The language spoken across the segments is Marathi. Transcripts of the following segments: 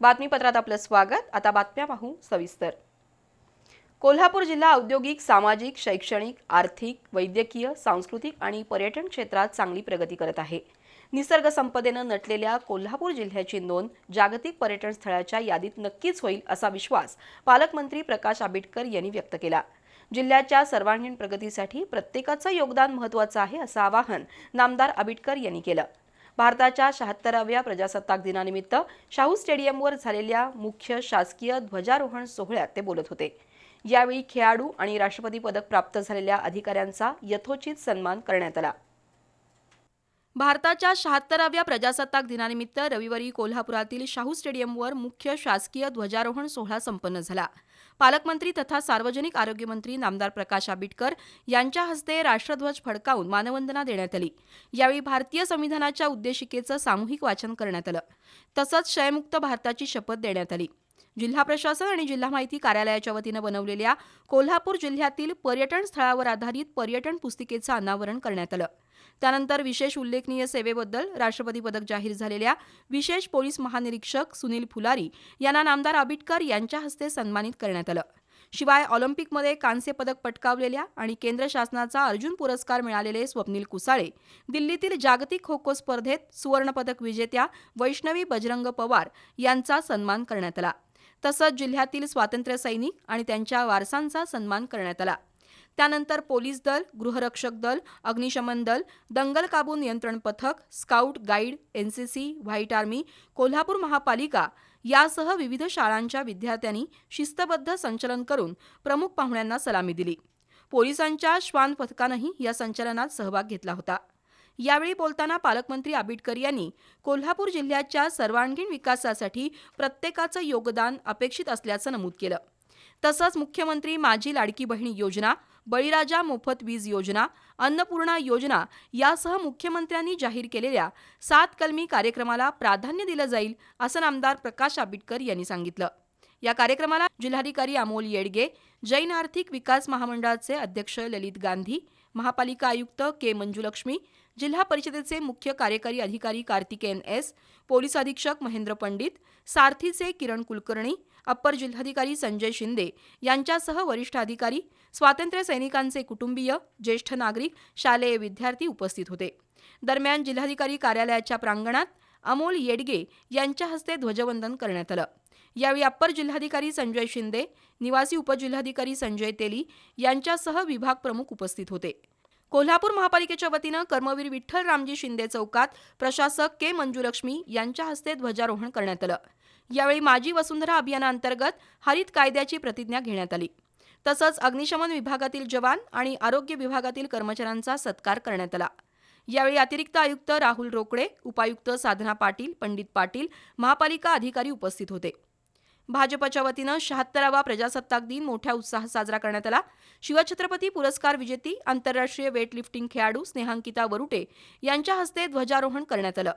बातमीपत्रात आपलं स्वागत. आता बातम्या पाहू सविस्तर. कोल्हापूर जिल्हा औद्योगिक सामाजिक शैक्षणिक आर्थिक वैद्यकीय सांस्कृतिक आणि पर्यटन क्षेत्रात चांगली प्रगती करत आहे. निसर्ग संपदेनं नटलेल्या कोल्हापूर जिल्ह्याची नोंद जागतिक पर्यटन स्थळाच्या यादीत नक्कीच होईल असा विश्वास पालकमंत्री प्रकाश आंबेडकर यांनी व्यक्त केला. जिल्ह्याच्या सर्वांगीण प्रगतीसाठी प्रत्येकाचं योगदान महत्त्वाचं आहे असं आवाहन नामदार आबिटकर यांनी केलं. भारताच्या शहात्तराव्या प्रजासत्ताक दिनानिमित्त शाहू स्टेडियमवर झालेल्या मुख्य शासकीय ध्वजारोहण सोहळ्यात ते बोलत होते. यावेळी खेळाडू आणि राष्ट्रपती पदक प्राप्त झालेल्या अधिकाऱ्यांचा यथोचित सन्मान करण्यात आला. भारताच्या शहात्तराव्या प्रजासत्ताक दिनानिमित्त रविवारी कोल्हापुरातील शाहू स्टेडियमवर मुख्य शासकीय ध्वजारोहण सोहळा संपन्न झाला. पालकमंत्री तथा सार्वजनिक आरोग्यमंत्री नामदार प्रकाश आंबेडकर यांच्या हस्ते राष्ट्रध्वज फडकावून मानवंदना देण्यात आली. यावेळी भारतीय संविधानाच्या उद्देशिकेचं सामूहिक वाचन करण्यात आलं. तसंच क्षयमुक्त भारताची शपथ देण्यात आली. जिल्हा प्रशासन आणि जिल्हा माहिती कार्यालयाच्या वतीनं बनवलेल्या कोल्हापूर जिल्ह्यातील पर्यटन स्थळावर आधारित पर्यटन पुस्तिकेचं अनावरण करण्यात आलं. त्यानंतर विशेष उल्लेखनीय सेवेबद्दल राष्ट्रपती पदक जाहीर झालेल्या विशेष पोलीस महानिरीक्षक सुनील फुलारी यांना नामदार आबिटकर यांच्या हस्ते सन्मानित करण्यात आलं. शिवाय ऑलिम्पिकमध्ये कांस्य पदक पटकावलेल्या आणि केंद्र शासनाचा अर्जुन पुरस्कार मिळालेले स्वप्नील कुसाळे दिल्लीतील जागतिक खो खो स्पर्धेत सुवर्णपदक विजेत्या वैष्णवी बजरंग पवार यांचा सन्मान करण्यात आला. तसंच जिल्ह्यातील स्वातंत्र्य सैनिक आणि त्यांच्या वारसांचा सन्मान करण्यात आला. त्यानंतर पोलीस दल गृहरक्षक दल अग्निशमन दल दंगल काबू नियंत्रण पथक scout guide NCC white army Kolhapur महापालिका यासह विविध शाळांच्या विद्यार्थ्यांनी शिस्तबद्ध संचलन करून प्रमुख पाहुण्यांना सलामी दिली. पोलिसांच्या श्वान पथकानंही या संचलनात सहभाग घेतला होता. यावेळी बोलताना पालकमंत्री आबिडकर यांनी कोल्हापूर जिल्ह्याच्या सर्वांगीण विकासासाठी प्रत्येकाचं योगदान अपेक्षित असल्याचं नमूद केलं. तसंच मुख्यमंत्री माझी लाडकी बहिणी योजना बळीराजा मोफत वीज योजना अन्नपूर्णा योजना यासह मुख्यमंत्र्यांनी जाहीर केलेल्या सात कलमी कार्यक्रमाला प्राधान्य दिलं जाईल असं नामदार प्रकाश आंबेडकर यांनी सांगितलं. या कार्यक्रमाला जिल्हाधिकारी अमोल येडगे जैन आर्थिक विकास महामंडळाचे अध्यक्ष ललित गांधी महापालिका आयुक्त के मंजुलक्ष्मी जिल्हा परिषदेचे मुख्य कार्यकारी अधिकारी कार्तिकेन एस पोलीस अधीक्षक महेंद्र पंडित सारथीचे किरण कुलकर्णी अप्पर जिल्हाधिकारी संजय शिंदे यांच्यासह वरिष्ठ अधिकारी स्वातंत्र्य सैनिकांचे कुटुंबीय ज्येष्ठ नागरिक शालेय विद्यार्थी उपस्थित होते. दरम्यान जिल्हाधिकारी कार्यालयाच्या प्रांगणात अमोल येडगे यांच्या हस्ते ध्वजवंदन करण्यात आलं. यावेळी अप्पर जिल्हाधिकारी संजय शिंदे निवासी उपजिल्हाधिकारी संजय तेली यांच्यासह विभाग प्रमुख उपस्थित होते. कोल्हापूर महापालिकेच्या वतीनं कर्मवीर विठ्ठल रामजी शिंदे चौकात प्रशासक के मंजुलक्ष्मी यांच्या हस्ते ध्वजारोहण करण्यात आलं. यावेळी माजी वसुंधरा अभियानांतर्गत हरित कायद्याची प्रतिज्ञा घेण्यात आली. तसंच अग्निशमन विभागातील जवान आणि आरोग्य विभागातील कर्मचाऱ्यांचा सत्कार करण्यात आला. यावेळी अतिरिक्त आयुक्त राहुल रोकडे उपायुक्त साधना पाटील पंडित पाटील महापालिका अधिकारी उपस्थित होते. भाजपच्या वतीनं शहात्तरावा प्रजासत्ताक दिन मोठ्या उत्साहात साजरा करण्यात आला. शिवछत्रपती पुरस्कार विजेती आंतरराष्ट्रीय वेटलिफ्टिंग खेळाडू स्नेहांकिता वरुटे यांच्या हस्ते ध्वजारोहण करण्यात आलं.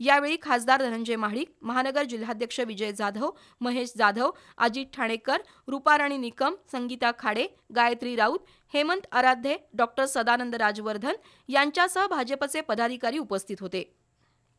यावेळी खासदार धनंजय महाडिक महानगर जिल्हाध्यक्ष विजय जाधव महेश जाधव अजित ठाणेकर रुपाराणी निकम संगीता खाडे गायत्री राऊत हेमंत आराध्ये डॉक्टर सदानंद राजवर्धन यांच्यासह भाजपचे पदाधिकारी उपस्थित होते.